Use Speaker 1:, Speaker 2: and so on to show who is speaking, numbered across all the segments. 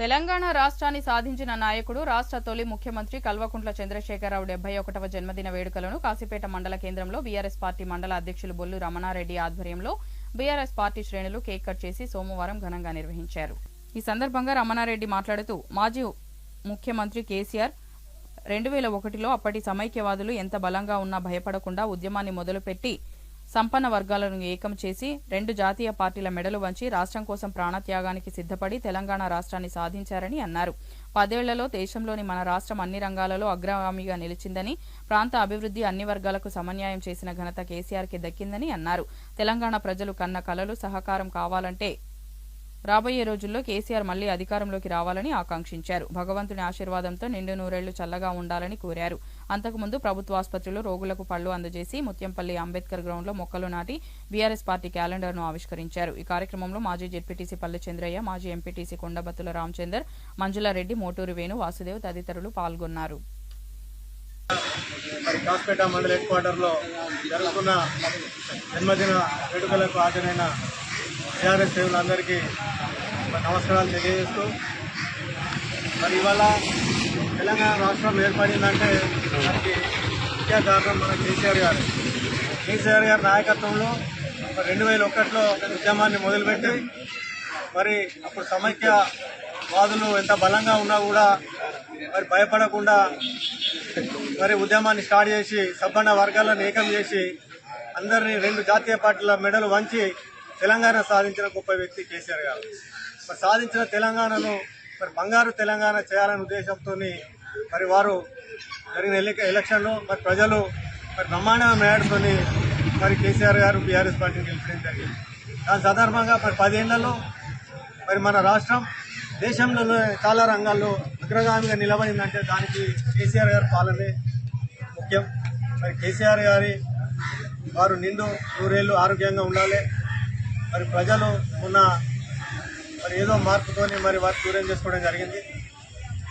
Speaker 1: తెలంగాణ రాష్ట్రాన్ని సాధించిన నాయకుడు రాష్ట్ర తొలి ముఖ్యమంత్రి కల్వకుంట్ల చంద్రశేఖరరావు డెబ్బై ఒకటవ జన్మదిన వేడుకలను కాశీపేట మండల కేంద్రంలో బీఆర్ఎస్ పార్టీ మండల అధ్యక్షులు బొల్లు రమణారెడ్డి ఆధ్వర్యంలో బీఆర్ఎస్ పార్టీ శ్రేణులు కేక్ కట్ చేసి సోమవారం ఘనంగా నిర్వహించారు. ఈ సందర్భంగా రమణారెడ్డి మాట్లాడుతూ మాజీ ముఖ్యమంత్రి కేసీఆర్ రెండు వేల ఒకటిలో అప్పటి సమైక్యవాదులు ఎంత బలంగా ఉన్నా భయపడకుండా ఉద్యమాన్ని మొదలుపెట్టి సంపన్న వర్గాలను ఏకం చేసి రెండు జాతీయ పార్టీల మెడలు వంచి రాష్ట్రం కోసం ప్రాణత్యాగానికి సిద్ధపడి తెలంగాణ రాష్ట్రాన్ని సాధించారని అన్నారు. పదేళ్ళలో దేశంలోని మన రాష్ట్రం అన్ని రంగాలలో అగ్రగామిగా నిలిచిందని ప్రాంత అభివృద్ధి అన్ని వర్గాలకు సమన్యాయం చేసిన ఘనత కేసీఆర్కి దక్కిందని అన్నారు. తెలంగాణ ప్రజలు కన్న కలలు సహకారం కావాలంటే రాబోయే రోజుల్లో కేసీఆర్ మళ్ళీ అధికారంలోకి రావాలని ఆకాంక్షించారు. భగవంతుని ఆశీర్వాదంతో నిండు నూరేళ్ళు చల్లగా ఉండాలని కోరారు. అంతకుముందు ప్రభుత్వ ఆసుపత్రిలో రోగులకు పళ్ళు అందజేసి ముత్యంపల్లి అంబేద్కర్ గ్రౌండ్లో మొక్కలు నాటి బీఆర్ఎస్ పార్టీ క్యాలెండర్ను ఆవిష్కరించారు. ఈ కార్యక్రమంలో మాజీ జెడ్పీటీసీ పల్లె చంద్రయ్య మాజీ ఎంపీటీసీ కొండబత్తుల రామచందర్ మంజులారెడ్డి మోటూరు వేణు వాసుదేవ్ తదితరులు పాల్గొన్నారు.
Speaker 2: మరి కాస్పేట మండల హెడ్ క్వార్టర్లో జరుగుతున్న జన్మదిన వేడుకలకు హాజరైన టీఆర్ఎస్ సేవలందరికీ నమస్కారాలు తెలియజేస్తూ మరి ఇవాళ తెలంగాణ రాష్ట్రం ఏర్పడిందంటే దానికి ముఖ్య కారణం మన కేసీఆర్ గారు. కేసీఆర్ గారి నాయకత్వంలో రెండు వేల ఒకటిలో ఉద్యమాన్ని మొదలుపెట్టి మరి అప్పుడు సమైక్య వాదులు ఎంత బలంగా ఉన్నా కూడా మరి భయపడకుండా మరి ఉద్యమాన్ని స్టార్ట్ చేసి సబ్బన్న వర్గాలను ఏకం చేసి అందరినీ రెండు జాతీయ పార్టీల మెడలు వంచి తెలంగాణ సాధించిన గొప్ప వ్యక్తి కేసీఆర్ గారు. మరి సాధించిన తెలంగాణను మరి బంగారు తెలంగాణ చేయాలనే ఉద్దేశంతో మరి వారు జరిగిన ఎన్నిక ఎలక్షన్లో మరి ప్రజలు మరి బ్రహ్మాండమైన మేడతో మరి కేసీఆర్ గారు బీఆర్ఎస్ పార్టీని గెలిపడం జరిగింది. దాని సందర్భంగా మరి పదేళ్ళలో మరి మన రాష్ట్రం దేశంలో చాలా రంగాల్లో అగ్రగామిగా నిలబడిందంటే దానికి కేసీఆర్ గారి పాలనే ముఖ్యం. మరి కేసీఆర్ గారి వారు నిండు నూరేళ్ళు ఆరోగ్యంగా ఉండాలి. మరి ప్రజలు ఉన్న మరి ఏదో మార్పుతోని మరి వారు దూరం చేసుకోవడం జరిగింది?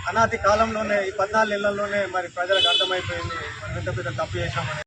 Speaker 2: అనాది కాలంలోనే ఈ పద్నాలుగు నెలల్లోనే మరి ప్రజలకు అర్థమైపోయింది. పెద్ద పెద్ద తప్పు చేశామని.